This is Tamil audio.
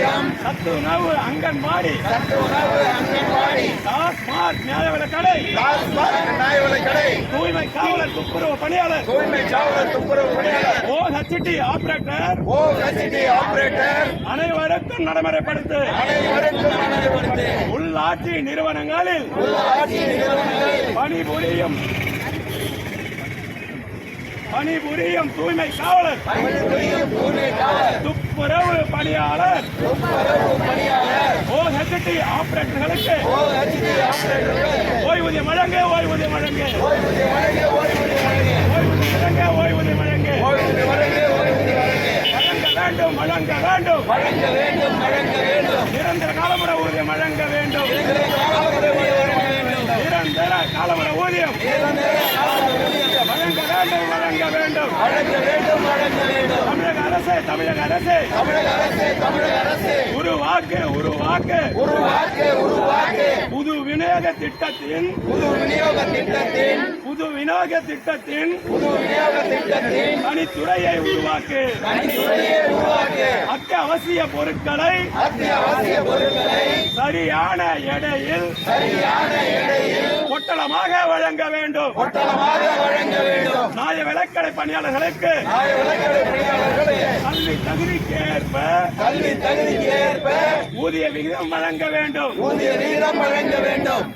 அங்கன்வாடி. சத்துணவு அங்கன்வாடி. டாஸ்மாக் நியாய விலைக் கடை. டாஸ்மாக் நியாய விலைக் கடை. தூய்மை காவலர் துப்புரவு பணியாளர். தூய்மை காவலர் துப்புரவு பணியாளர். O H T operator O H T operator அனைவருக்கும் நடைமுறைப்படுத்து. அனைவருக்கும் அனைவருக்கு உள்ளாட்சி நிறுவனங்களில். உள்ளாட்சி பணிபுரியும். பணிபுரியும் தூய்மை காவலர். பணிபுரியும் தூய்மை துப்புரவு பணியாளர். ஓஹெச்டி ஆபரேட்டர்களுக்கு ஓய்வூதியம் வழங்க ஓய்வூதியம் வழங்க ஓய்வூதியம் ஓய்வூதியம் வழங்க வழங்க வேண்டும் வழங்க வேண்டும் வழங்க வேண்டும் வழங்க வேண்டும். நிரந்தர காலமுறை வேண்டும் நிரந்தர காலமுறை ஊதியம் வழங்க வேண்டும். வழங்க வேண்டும் வழங்க வேண்டும் வழங்க வேண்டும். தமிழக அரசு தமிழக அரசு. தமிழக அரசு தமிழக அரசு உருவாக்கு உருவாக்கு. உருவாக்கு உருவாக்கு புது விநியோக திட்டத்தின் புது விநியோக திட்டத்தின் புது விநியோக திட்டத்தின் புது விநியோக தனித்துறையை உருவாக்கு. அத்தியாவசிய பொருட்களை அத்தியாவசிய பொருட்களை சரியான எடையில் சரியான எடையில் பொட்டலமாக வழங்க வேண்டும். பொட்டலமாக வழங்க வேண்டும். நியாய விலைக்கடை பணியாளர்களுக்கு நியாய விலைக்கடை பணியாளர்களுக்கு கல்வி தகுதிக்கு ஏற்ப கல்வி தகுதிக்கு ஏற்ப ஊதிய விகிதம் வழங்க வேண்டும். ஊதிய விகிதம் வழங்க வேண்டும்.